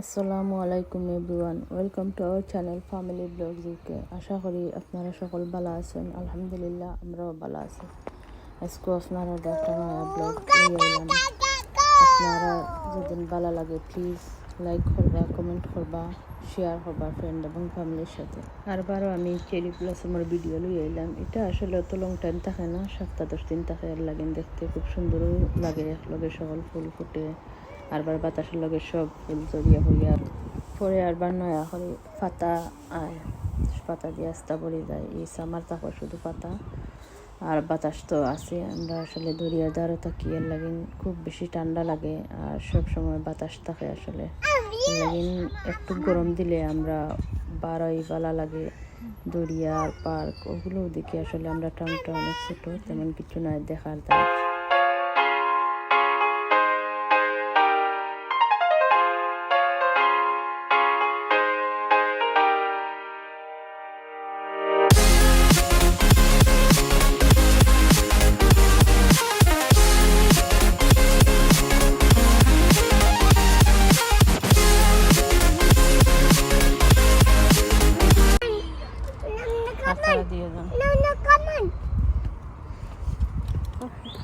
আসসালামু আলাইকুম everyone, welcome to our channel family blog UK আশা করি আপনারা সকল ভালো আছেন, আলহামদুলিল্লাহ আমরাও ভালো আছি। আজকে আপনারা একটা নয়া ব্লগ আপনারা যেদিন ভালো লাগে প্লিজ লাইক করবা কমেন্ট করবা শেয়ার করবা ফ্রেন্ড এবং ফ্যামিলির সাথে। আরবারও আমি চেরি ব্লসমের ভিডিও লই এলাম এটা আসলে অত লং টাইম থাকে না, সপ্তাহ দশ দিন থাকে লাগেন দেখতে খুব সুন্দরও লাগে লগে সকল ফুল ফুটে। আরবার বাতাসের লগে সব ফুল জড়িয়ে হইয়া পরে আরবার নয়া করে পাতা আয়, পাতা দিয়ে আস্তা পড়ে যায়। এই সামার তাকো শুধু পাতা আর বাতাস তো আছে। আমরা আসলে দরিয়ার দ্বারা তাকিয়ে লাগিন খুব বেশি ঠান্ডা লাগে আর সব সময় বাতাস থাকে আসলে। লাগিন একটু গরম দিলে আমরা বারোই বালা লাগে। দরিয়ার পার্ক, ওগুলো দেখে আসলে আমরা টাউনটা অনেক ছোটো, তেমন কিছু নাই দেখার তাই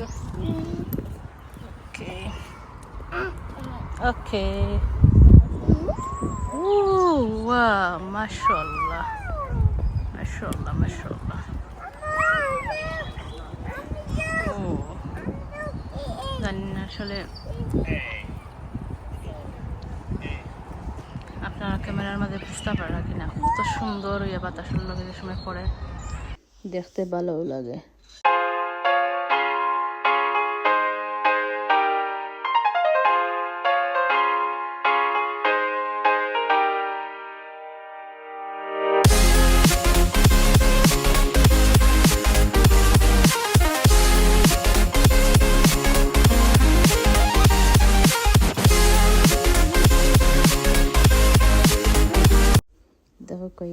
Okay. Okay. Ooh, wow, mashallah. Mashallah, mashallah. জানি না আসলে আপনারা ক্যামেরার মাঝে বুঝতে পারা কিনা কত সুন্দর ইয়ে বাতাসের লগে সময় পড়ে দেখতে ভালোও লাগে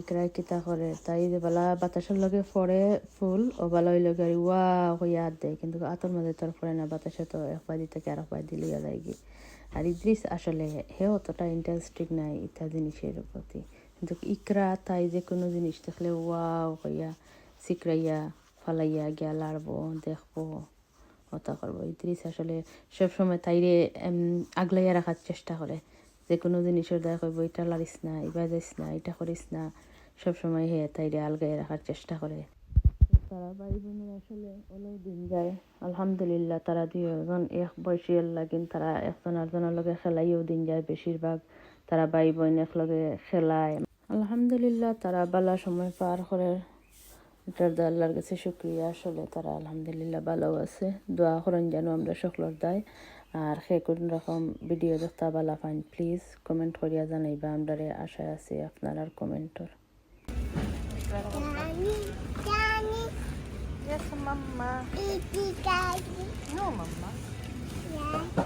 ক্রাই কিতা করে, তাই বালা বাতাসের লগে পড়ে ফুল, ও বালা ওই লগে ওয়া হইয়া হাত দেয়। কিন্তু আতর মাঝে তোর পড়ে না, বাতাসে তো একবার দিতে আর একবার দিলে যায় কি। আর ইদ্রিস আসলে হে অতটা ইন্টারেস্টিং নাই ইত্যা জিনিসের প্রতি। কিন্তু ইকরা তাই যে কোনো জিনিস দেখলে ওয়া হইয়া সিকরাইয়া, ফালাইয়া গিয়া লাড়বো, দেখব অতা করব ইদ্রিস আসলে সবসময় তাইরে আগলাইয়া রাখার চেষ্টা করে। যে কোনো জিনিসের দেখা করব এটা লারিস না এবার যাইস না এটা করিস না সবসময় হে তাইরে আলগাই রাখার চেষ্টা করে। তারা ভাই বোনের আসলে অনেক দিন যায়। আলহামদুলিল্লাহ তারা দুজন এক বয়সীর লাগিন তারা একজন আরেকজনের লগে খেলাইও দিন যায় বেশিরভাগ। তারা ভাই বোন একলগে খেলায়। আলহামদুলিল্লাহ তারা বালা সময় পার করে। এটার দা আল্লাহর কাছে শুক্রিয়া। আসলে তারা আলহামদুলিল্লাহ ভালো আছে। দোয়া করেন যেন আমরা সকলের দায়। আর সে কোন রকম ভিডিও দেখতে ভালো পাইন প্লিজ কমেন্ট করিয়া জানাইবা আমরা আশায় আছি আপনার কমেন্টর yeah.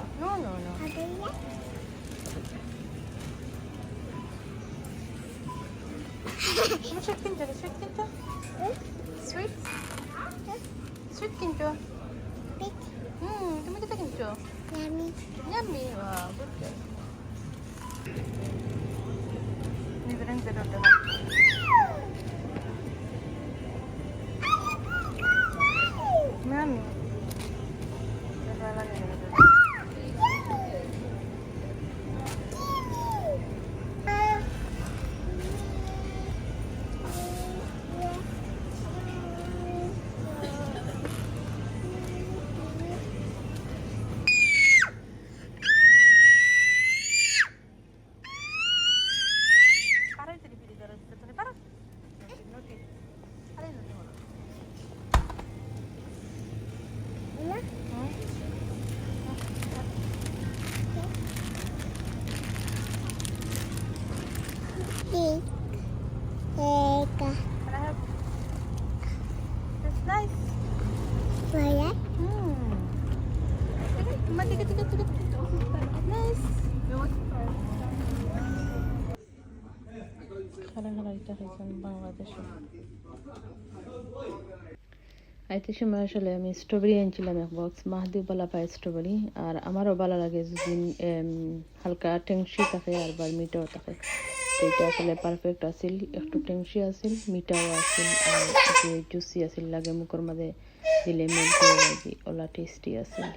তুমি সুইট কিনছো সুইট কিনছো Yummy. Wow, good. Different set of tomatoes. Nice. Wala? Hmm. Tiga, tiga, tiga, tiga. Nice. Kadang-kadang kita hitam bawah Nice. syurga. আইতে সময় আসলে আমি স্ট্রবেরি আনছিলাম এক বক্স মাহদি বলা পায় স্ট্রবেরি আর আমারও ভালো লাগে যদি এম, হালকা টেংসি থাকে আর বার মিটাও থাকে। তো এটা আসলে পারফেক্ট আছিল একটু টেংসি আছিল মিটাও আছিল আর জুসি আছিল লাগে মুখের মাঝে দিলে মেল্ট ওলা টেস্টি আছিল।